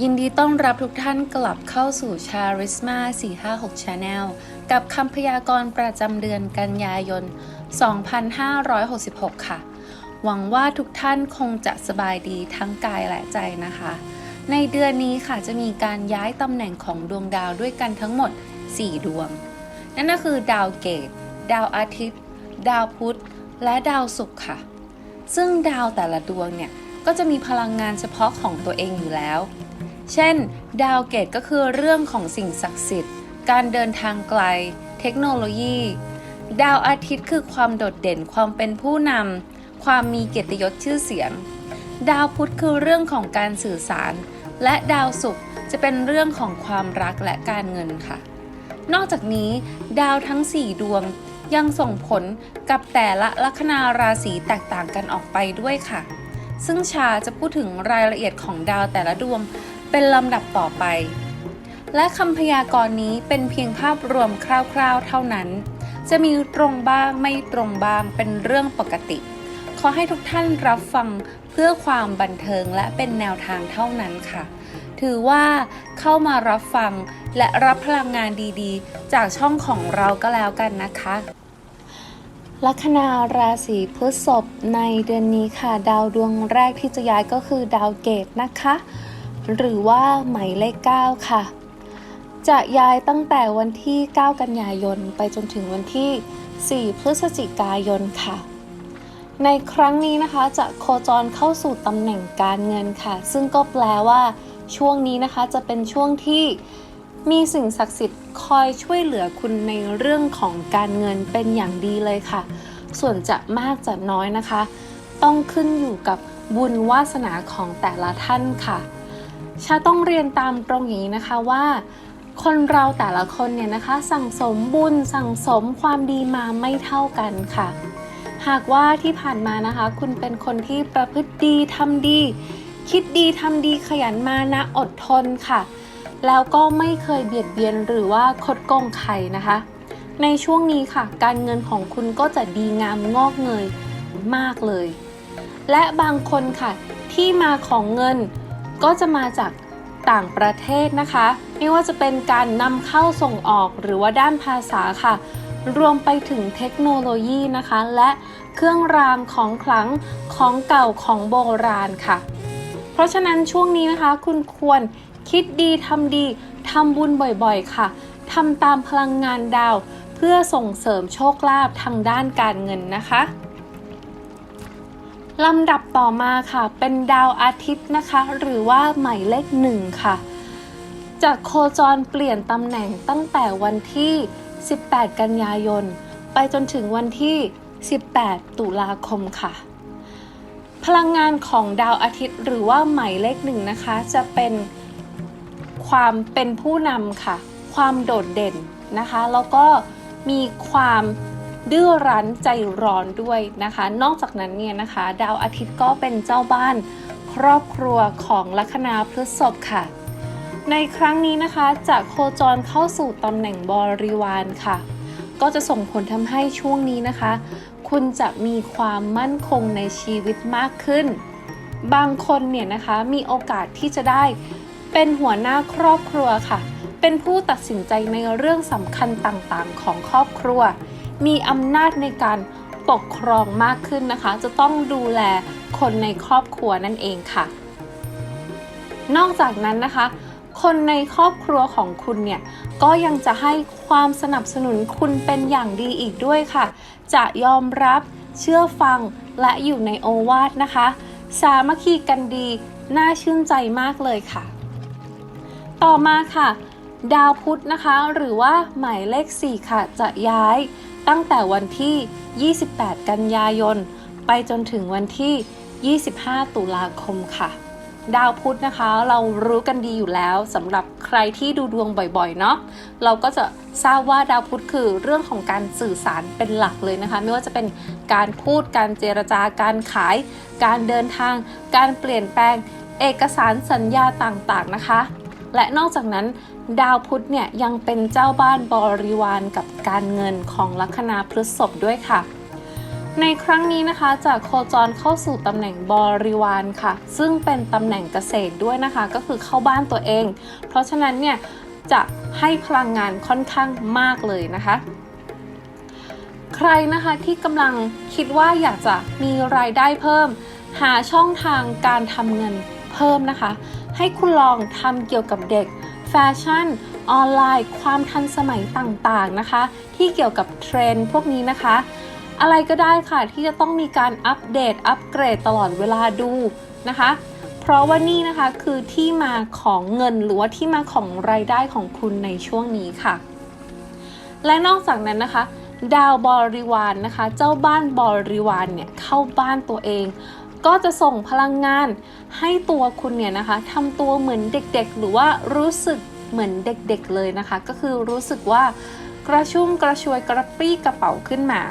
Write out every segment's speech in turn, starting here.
ยินดีต้อนรับทุกท่านกลับเข้าสู่ชาริสมา456 Channel กับคำพยากรณ์ประจำเดือนกันยายน 2566 ค่ะ หวังว่าทุกท่านคงจะสบายดีทั้งกายและใจนะคะ ในเดือนนี้ค่ะจะมีการย้ายตำแหน่งของดวงดาวด้วยกันทั้งหมด 4 ดวง นั่นก็คือดาวเกต ดาวอาทิตย์ ดาวพุธ และดาวศุกร์ค่ะ ซึ่งดาวแต่ละดวงเนี่ยก็จะมีพลังงานเฉพาะของตัวเองอยู่แล้ว เช่น ดาวเกตก็คือเรื่องของสิ่งศักดิ์สิทธิ์ การเดินทางไกล เทคโนโลยี ดาวอาทิตย์คือความโดดเด่นความเป็นผู้นำความมีเกียรติยศชื่อเสียง ดาวพุธคือเรื่องของการสื่อสาร และดาวศุกร์จะเป็นเรื่องของความรักและการเงินค่ะ นอกจากนี้ ดาวทั้ง 4 ดวง ยังส่งผลกับแต่ละลัคนาราศีแตกต่างกันออกไปด้วยค่ะ ซึ่งชาจะพูดถึงรายละเอียดของดาวแต่ละดวงเป็นลำดับต่อไป และคำพยากรณ์นี้เป็นเพียงภาพรวมคร่าวๆ เท่านั้น จะมีตรงบ้างไม่ตรงบ้างเป็นเรื่องปกติ ขอให้ทุกท่านรับฟังเพื่อความบันเทิงและเป็นแนวทางเท่านั้นค่ะ ถือว่าเข้ามารับฟังและรับพลังงานดีๆ จากช่องของเราก็แล้วกันนะคะลัคนาราศีพฤษภในเดือนนี้ค่ะ ดาวดวงแรกที่จะย้ายก็คือดาวเกตนะคะ หรือว่าหมายเลข 9 ค่ะ จะย้ายตั้งแต่วันที่ 9 กันยายน ไปจนถึงวันที่ 4 พฤศจิกายนค่ะ ในครั้งนี้นะคะจะโคจรเข้าสู่ตำแหน่งการเงินค่ะ ซึ่งก็แปลว่า ช่วงนี้นะคะจะเป็นช่วงที่มีสิ่งศักดิ์สิทธิ์คอยช่วยเหลือคุณในเรื่องของการเงินเป็นอย่างดีเลยค่ะ ส่วนจะมากจะน้อยนะคะ ต้องขึ้นอยู่กับบุญวาสนาของแต่ละท่านค่ะ ชาต้องเรียนตามตรงอย่างนี้นะคะว่า คนเราแต่ละคนเนี่ยนะคะ สั่งสมบุญสั่งสมความดีมาไม่เท่ากันค่ะ หากว่าที่ผ่านมานะคะ คุณเป็นคนที่ประพฤติดีทำดี คิดดีทำดีขยันมานะอดทนค่ะ แล้วก็ไม่เคยเบียดเบียนหรือว่าคดโกงใครนะคะ ในช่วงนี้ค่ะ การเงินของคุณก็จะดีงามงอกเงยมากเลย และบางคนค่ะ ที่มาของเงินก็จะมาจากต่างประเทศนะคะ ไม่ว่าจะเป็นการนำเข้าส่งออกหรือว่าด้านภาษาค่ะ รวมไปถึงเทคโนโลยีนะคะ และเครื่องรางของขลังของเก่าของโบราณค่ะ เพราะฉะนั้นช่วงนี้นะคะ คุณควรคิดดีทำดีทำบุญบ่อยๆ ค่ะทำตามพลังงานดาว เพื่อส่งเสริมโชคลาภทางด้านการเงินนะคะลำดับต่อมาค่ะ เป็นดาวอาทิตย์นะคะ หรือว่าหมายเลขหนึ่งค่ะจะโคจรเปลี่ยนตำแหน่งตั้งแต่วันที่ 18 กันยายน ไปจนถึงวันที่ 18 ตุลาคมค่ะ พลังงานของดาวอาทิตย์หรือว่าหมายเลขหนึ่งนะคะ จะเป็นความเป็นผู้นำค่ะ ความโดดเด่นนะคะ แล้วก็มีความดื้อรั้นใจร้อนด้วยนะคะ นอกจากนั้นเนี่ยนะคะ ดาวอาทิตย์ก็เป็นเจ้าบ้านครอบครัวของลัคนาพฤษภค่ะ ในครั้งนี้นะคะจะโคจรเข้าสู่ตำแหน่งบริวารค่ะ ก็จะส่งผลทำให้ช่วงนี้นะคะ คุณจะมีความมั่นคงในชีวิตมากขึ้น บางคนเนี่ยนะคะมีโอกาสที่จะได้เป็นหัวหน้าครอบครัวค่ะ เป็นผู้ตัดสินใจในเรื่องสำคัญต่างๆ ของครอบครัว มีอำนาจในการปกครองมากขึ้นนะคะ จะต้องดูแลคนในครอบครัวนั่นเองค่ะ นอกจากนั้นนะคะ คนในครอบครัวของคุณเนี่ยก็ยังจะให้ความสนับสนุนคุณเป็นอย่างดีอีกด้วยค่ะ จะยอมรับเชื่อฟังและอยู่ในโอวาทนะคะ สามัคคีกันดีน่าชื่นใจมากเลยค่ะ ต่อมาค่ะ ดาวพุธนะคะ หรือว่าหมายเลข 4 ค่ะ จะย้ายตั้งแต่วันที่ 28 กันยายน ไปจนถึงวันที่ 25 ตุลาคมค่ะ ดาวพุธนะคะ เรารู้กันดีอยู่แล้วสำหรับใครที่ดูดวงบ่อยๆเนาะเราก็จะทราบว่าดาวพุธคือเรื่องของการสื่อสารเป็นหลักเลยนะคะ ไม่ว่าจะเป็นการพูดการเจรจาการขาย การเดินทาง การเปลี่ยนแปลง เอกสารสัญญาต่างๆนะคะ และนอกจากนั้น ดาวพุธเนี่ยยังเป็นเจ้าบ้านบริวารกับการเงินของลัคนาพฤษภด้วยค่ะ ในครั้งนี้นะคะจากโคจรเข้าสู่ตำแหน่งบริวารค่ะ ซึ่งเป็นตำแหน่งเกษตรด้วยนะคะ ก็คือเข้าบ้านตัวเอง เพราะฉะนั้นเนี่ยจะให้พลังงานค่อนข้างมากเลยนะคะ ใครนะคะที่กำลังคิดว่าอยากจะมีรายได้เพิ่ม หาช่องทางการทำเงินเพิ่มนะคะ ให้คุณลองทำเกี่ยวกับเด็กแฟชั่นออนไลน์ ความทันสมัยต่างๆนะคะ ที่เกี่ยวกับเทรนด์พวกนี้นะคะ อะไรก็ได้ค่ะที่จะต้องมีการอัปเดตอัปเกรดตลอดเวลาดูนะคะ เพราะว่านี่นะคะคือที่มาของเงินหรือว่าที่มาของรายได้ของคุณในช่วงนี้ค่ะ และนอกจากนั้นนะคะ ดาวบริวารนนะคะ เจ้าบ้านบริวารเนี่ยเข้าบ้านตัวเองก็จะส่งพลังงานให้ตัวคุณเนี่ยนะคะทำตัวเหมือนเด็กๆ หรือว่ารู้สึกเหมือนเด็กๆเลยนะคะ ก็คือรู้สึกว่ากระชุ่มกระชวยกระปรี้กระเป๋าขึ้นมา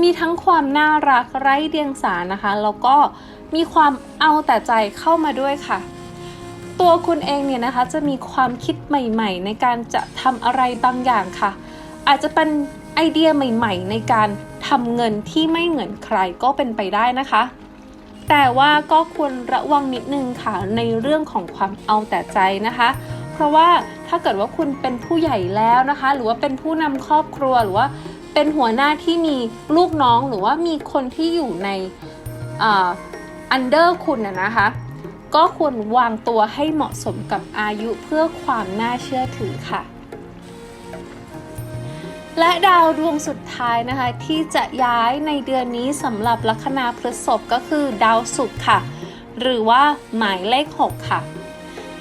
มีทั้งความน่ารักไร้เดียงสานะคะ แล้วก็มีความเอาแต่ใจเข้ามาด้วยค่ะ ตัวคุณเองเนี่ยนะคะจะมีความคิดใหม่ ๆ ในการจะทำอะไรบางอย่างค่ะ อาจจะเป็นไอเดียใหม่ ๆ ในการทำเงินที่ไม่เหมือนใครก็เป็นไปได้นะคะ แต่ว่าก็ควรระวังนิดนึงค่ะในเรื่องของความเอาแต่ใจนะคะ เพราะว่าถ้าเกิดว่าคุณเป็นผู้ใหญ่แล้วนะคะ หรือว่าเป็นผู้นำครอบครัวหรือว่า เป็นหัวหน้าที่มีลูกน้องหรือว่ามีคนที่อยู่ในอันเดอร์คุณนะนะคะ ก็ควรวางตัวให้เหมาะสมกับอายุเพื่อความน่าเชื่อถือค่ะ และดาวดวงสุดท้ายนะคะ ที่จะย้ายในเดือนนี้สำหรับลัคนาพฤษภก็คือดาวศุกร์ค่ะ หรือว่าหมายเลข 6 ค่ะ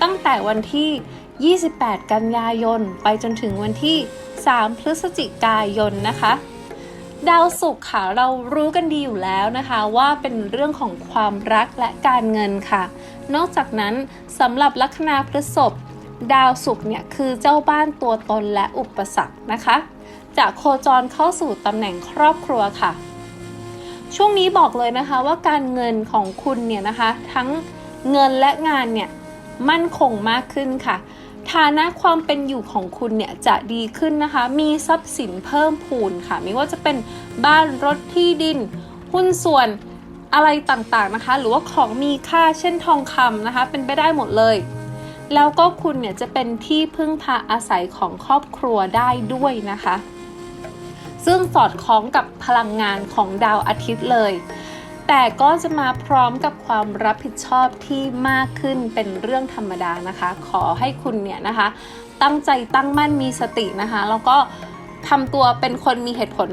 ตั้งแต่วันที่ 28 กันยายน ไปจนถึงวันที่ 3 พฤศจิกายนนะคะ ดาวศุกร์ค่ะเรารู้กันดีอยู่แล้วนะคะ ว่าเป็นเรื่องของความรักและการเงินค่ะ นอกจากนั้นสำหรับลัคนาพฤษภดาวศุกร์เนี่ยคือเจ้าบ้านตัวตนและอุปสรรคนะคะจะโคจรเข้าสู่ตำแหน่งครอบครัวค่ะ ช่วงนี้บอกเลยนะคะว่าการเงินของคุณเนี่ยนะคะ ทั้งเงินและงานเนี่ยมั่นคงมากขึ้นค่ะ ฐานะความเป็นอยู่ของคุณเนี่ยจะดีขึ้นนะคะ มีทรัพย์สินเพิ่มพูนค่ะ ไม่ว่าจะเป็นบ้านรถที่ดิน หุ้นส่วนอะไรต่างๆนะคะ หรือว่าของมีค่าเช่นทองคำนะคะ เป็นไปได้หมดเลย แล้วก็คุณเนี่ยจะเป็นที่พึ่งพาอาศัยของครอบครัวได้ด้วยนะคะ ซึ่งสอดคล้องกับพลังงานของดาวอาทิตย์เลย แต่ก็จะมาพร้อมกับความรับผิดชอบที่มากขึ้นเป็นเรื่องธรรมดานะคะ ขอให้คุณเนี่ยนะคะ ตั้งใจตั้งมั่นมีสตินะคะ แล้วก็ทำตัวเป็นคนมีเหตุผล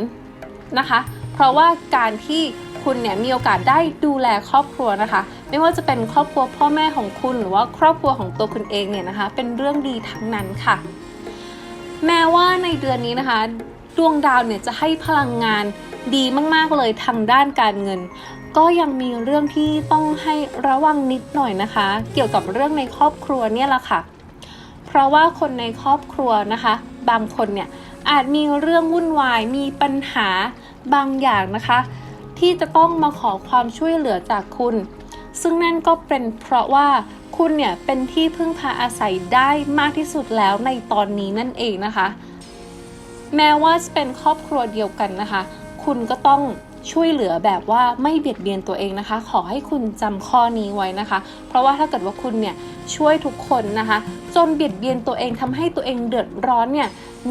นะคะ เพราะว่าการที่คุณเนี่ยมีโอกาสได้ดูแลครอบครัวนะคะ ไม่ว่าจะเป็นครอบครัวพ่อแม่ของคุณหรือว่าครอบครัวของตัวคุณเองเนี่ยนะคะ เป็นเรื่องดีทั้งนั้นค่ะ แม้ว่าในเดือนนี้นะคะ ดวงดาวเนี่ยจะให้พลังงานดีมาก ๆ เลยทางด้านการเงิน ก็ยังมีเรื่องที่ต้องให้ระวังนิดหน่อยนะคะ เกี่ยวกับเรื่องในครอบครัวเนี่ยแหละค่ะ เพราะว่าคนในครอบครัวนะคะ บางคนเนี่ยอาจมีเรื่องวุ่นวายมีปัญหาบางอย่างนะคะ ที่จะต้องมาขอความช่วยเหลือจากคุณ ซึ่งนั่นก็เป็นเพราะว่าคุณเนี่ยเป็นที่พึ่งพาอาศัยได้มากที่สุดแล้วในตอนนี้นั่นเองนะคะ แม้ว่าจะเป็นครอบครัวเดียวกันนะคะ คุณก็ต้อง ช่วยเหลือแบบว่าไม่เบียดเบียนตัวเองนะคะ ขอให้คุณจำข้อนี้ไว้นะคะ เพราะว่าถ้าเกิดว่าคุณเนี่ยช่วยทุกคนนะคะ จนเบียดเบียนตัวเองทำให้ตัวเองเดือดร้อนเนี่ย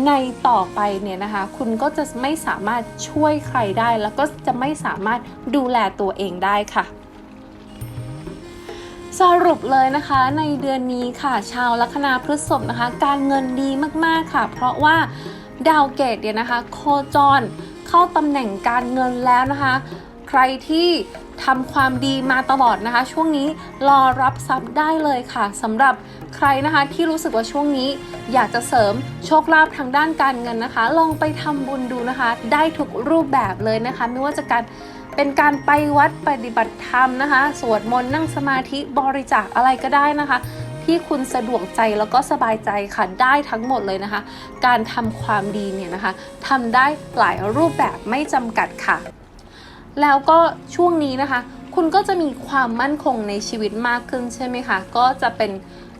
ในต่อไปเนี่ยนะคะ คุณก็จะไม่สามารถช่วยใครได้ แล้วก็จะไม่สามารถดูแลตัวเองได้ค่ะสรุปเลยนะคะในเดือนนี้ค่ะ ชาวลัคนาพฤษภนะคะ การเงินดีมากๆค่ะ เพราะว่าดาวเกตเนี่ยนะคะ โคจร เข้าตำแหน่งการเงินแล้วนะคะ ใครที่ทำความดีมาตลอดนะคะ ช่วงนี้รอรับทรัพย์ได้เลยค่ะสำหรับใครนะคะที่รู้สึกว่าช่วงนี้อยากจะเสริมโชคลาภทางด้านการเงินนะคะ ลองไปทำบุญดูนะคะ ได้ทุกรูปแบบเลยนะคะ ไม่ว่าจะการเป็นการไปวัดปฏิบัติธรรมนะคะ สวดมนต์นั่งสมาธิบริจาคอะไรก็ได้นะคะ ที่คุณสะดวกใจแล้วก็สบายใจค่ะได้ทั้งหมดเลยนะคะ การทำความดีเนี่ยนะคะทำได้หลายรูปแบบไม่จำกัดค่ะ แล้วก็ช่วงนี้นะคะ คุณก็จะมีความมั่นคงในชีวิตมากขึ้นใช่ไหมคะก็จะเป็น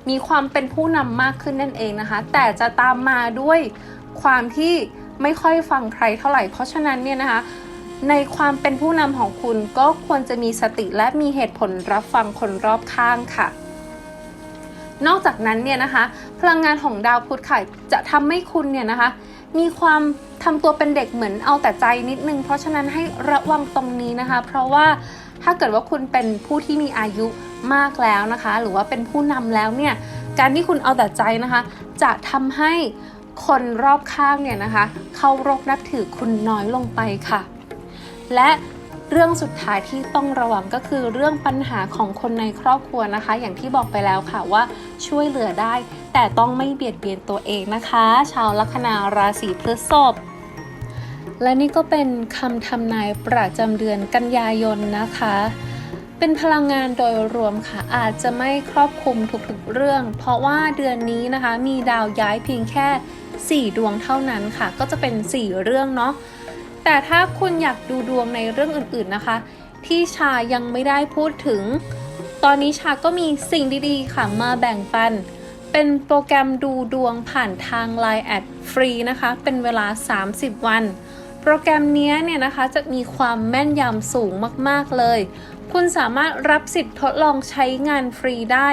มีความเป็นผู้นำมากขึ้นนั่นเองนะคะ แต่จะตามมาด้วยความที่ไม่ค่อยฟังใครเท่าไหร่ เพราะฉะนั้นเนี่ยนะคะ ในความเป็นผู้นำของคุณก็ควรจะมีสติและมีเหตุผลรับฟังคนรอบข้างค่ะ นอกจากนั้นเนี่ยนะคะ พลังงานของดาวพุธค่ะจะทำให้คุณเนี่ยนะคะ มีความทำตัวเป็นเด็กเหมือนเอาแต่ใจนิดนึง เพราะฉะนั้นให้ระวังตรงนี้นะคะ เพราะว่าถ้าเกิดว่าคุณเป็นผู้ที่มีอายุมากแล้วนะคะ หรือว่าเป็นผู้นำแล้วเนี่ยการที่คุณเอาแต่ใจนะคะ จะทำให้คนรอบข้างเนี่ยนะคะเคารพนับถือคุณน้อยลงไปค่ะ และ เรื่องสุดท้ายที่ต้องระวังก็คือเรื่องปัญหาของคนในครอบครัวนะคะ อย่างที่บอกไปแล้วค่ะว่าช่วยเหลือได้ แต่ต้องไม่เบียดเบียนตัวเองนะคะ ชาวลัคนาราศีพฤษภและนี่ก็เป็นคำทำนายประจำเดือนกันยายนนะคะ เป็นพลังงานโดยรวมค่ะ อาจจะไม่ครอบคลุมทุกๆเรื่อง เพราะว่าเดือนนี้นะคะ มีดาวย้ายเพียงแค่ 4 ดวงเท่านั้นค่ะ ก็จะเป็น 4 เรื่องเนาะ แต่ถ้าคุณอยากดูดวงในเรื่องอื่นๆนะคะ ที่ชายังไม่ได้พูดถึง ตอนนี้ชาก็มีสิ่งดีๆ ค่ะมาแบ่งปัน เป็นโปรแกรมดูดวงผ่านทาง Line แอดฟรีนะคะ เป็นเวลา 30 วัน โปรแกรมนี้เนี่ยนะคะจะมีความแม่นยำสูงมากๆเลย คุณสามารถรับสิทธิ์ทดลองใช้งานฟรีได้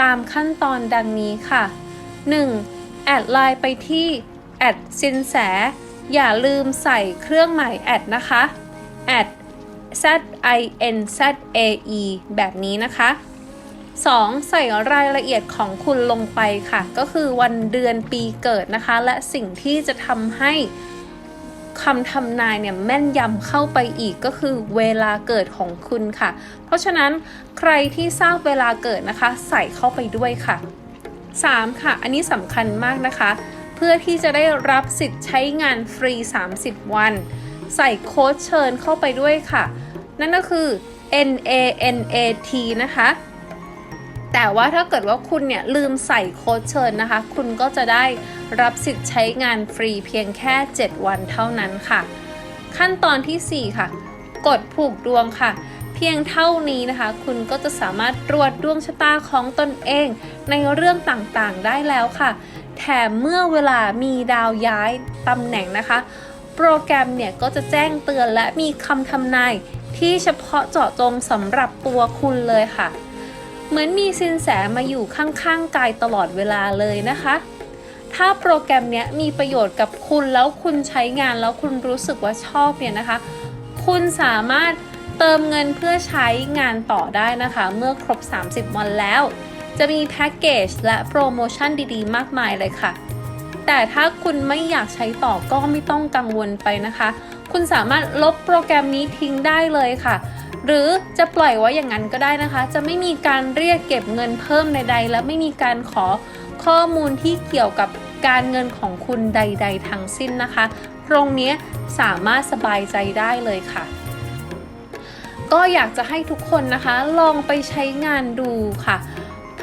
ตามขั้นตอนดังนี้ค่ะ 1. แอดไลน์ไปที่แอดสินแส อย่าลืมใส่เครื่องหมายแอดนะคะแอด z i n z a e แบบนี้นะคะ 2. ใส่รายละเอียดของคุณลงไปค่ะ ก็คือวันเดือนปีเกิดนะคะ และสิ่งที่จะทำให้คำทำนายเนี่ยแม่นยำเข้าไปอีกก็คือเวลาเกิดของคุณค่ะ เพราะฉะนั้นใครที่ทราบเวลาเกิดนะคะ ใส่เข้าไปด้วยค่ะ 3. ค่ะ อันนี้สำคัญมากนะคะ พื่อที่จะได้รับสิทธิ์ใช้งานฟรี 30 วัน ใส่โค้ดเชิญเข้าไปด้วยค่ะ นั่นก็คือ N A N A T นะคะ แต่ว่าถ้าเกิดว่าคุณเนี่ยลืมใส่โค้ดเชิญนะคะ คุณก็จะได้รับสิทธิ์ใช้งานฟรีเพียงแค่ 7 วันเท่านั้นค่ะ ขั้นตอนทีสี่4 ค่ะ กดผูกดวงค่ะ เพียงเท่านี้นะคะ คุณก็จะสามารถตรวจดวงชะตาของตนเอง ในเรื่องต่างๆได้แล้วค่ะ แถมเมื่อเวลามีดาวย้ายตำแหน่งนะคะ โปรแกรมเนี่ยก็จะแจ้งเตือนและมีคำทำนายที่เฉพาะเจาะจงสำหรับตัวคุณเลยค่ะ เหมือนมีสินแสมาอยู่ข้างๆกายตลอดเวลาเลยนะคะ ถ้าโปรแกรมเนี้ยมีประโยชน์กับคุณแล้วคุณใช้งานแล้วคุณรู้สึกว่าชอบเนี่ยนะคะ คุณสามารถเติมเงินเพื่อใช้งานต่อได้นะคะ เมื่อครบ 30 วันแล้ว จะมีแพ็กเกจและโปรโมชั่นดีๆ มากมายเลยค่ะ แต่ถ้าคุณไม่อยากใช้ต่อก็ไม่ต้องกังวลไปนะคะ คุณสามารถลบโปรแกรมนี้ทิ้งได้เลยค่ะ หรือจะปล่อยไว้อย่างนั้นก็ได้นะคะ จะไม่มีการเรียกเก็บเงินเพิ่มใดๆ และไม่มีการขอข้อมูลที่เกี่ยวกับการเงินของคุณใด ๆ ทั้งสิ้นนะคะ ตรงนี้สามารถสบายใจได้เลยค่ะ ก็อยากจะให้ทุกคนนะคะ ลองไปใช้งานดูค่ะ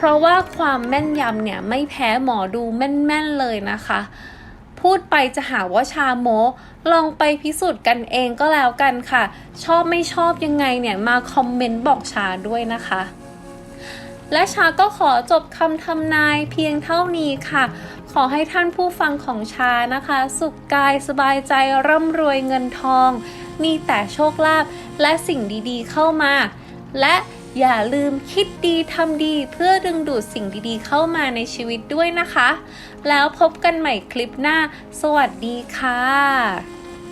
เพราะว่าความแม่นยำเนี่ยไม่แพ้หมอดูแม่นๆเลยนะคะ พูดไปจะหาว่าชาโม ลองไปพิสูจน์กันเองก็แล้วกันค่ะ ชอบไม่ชอบยังไงเนี่ยมาคอมเมนต์บอกชาด้วยนะคะและชาก็ขอจบคำทำนายเพียงเท่านี้ค่ะ ขอให้ท่านผู้ฟังของชานะคะ สุขกายสบายใจร่ำรวยเงินทอง มีแต่โชคลาภและสิ่งดีๆเข้ามา และ อย่าลืมคิดดีทำดีเพื่อดึงดูดสิ่งดีๆเข้ามาในชีวิตด้วยนะคะ แล้วพบกันใหม่คลิปหน้า สวัสดีค่ะ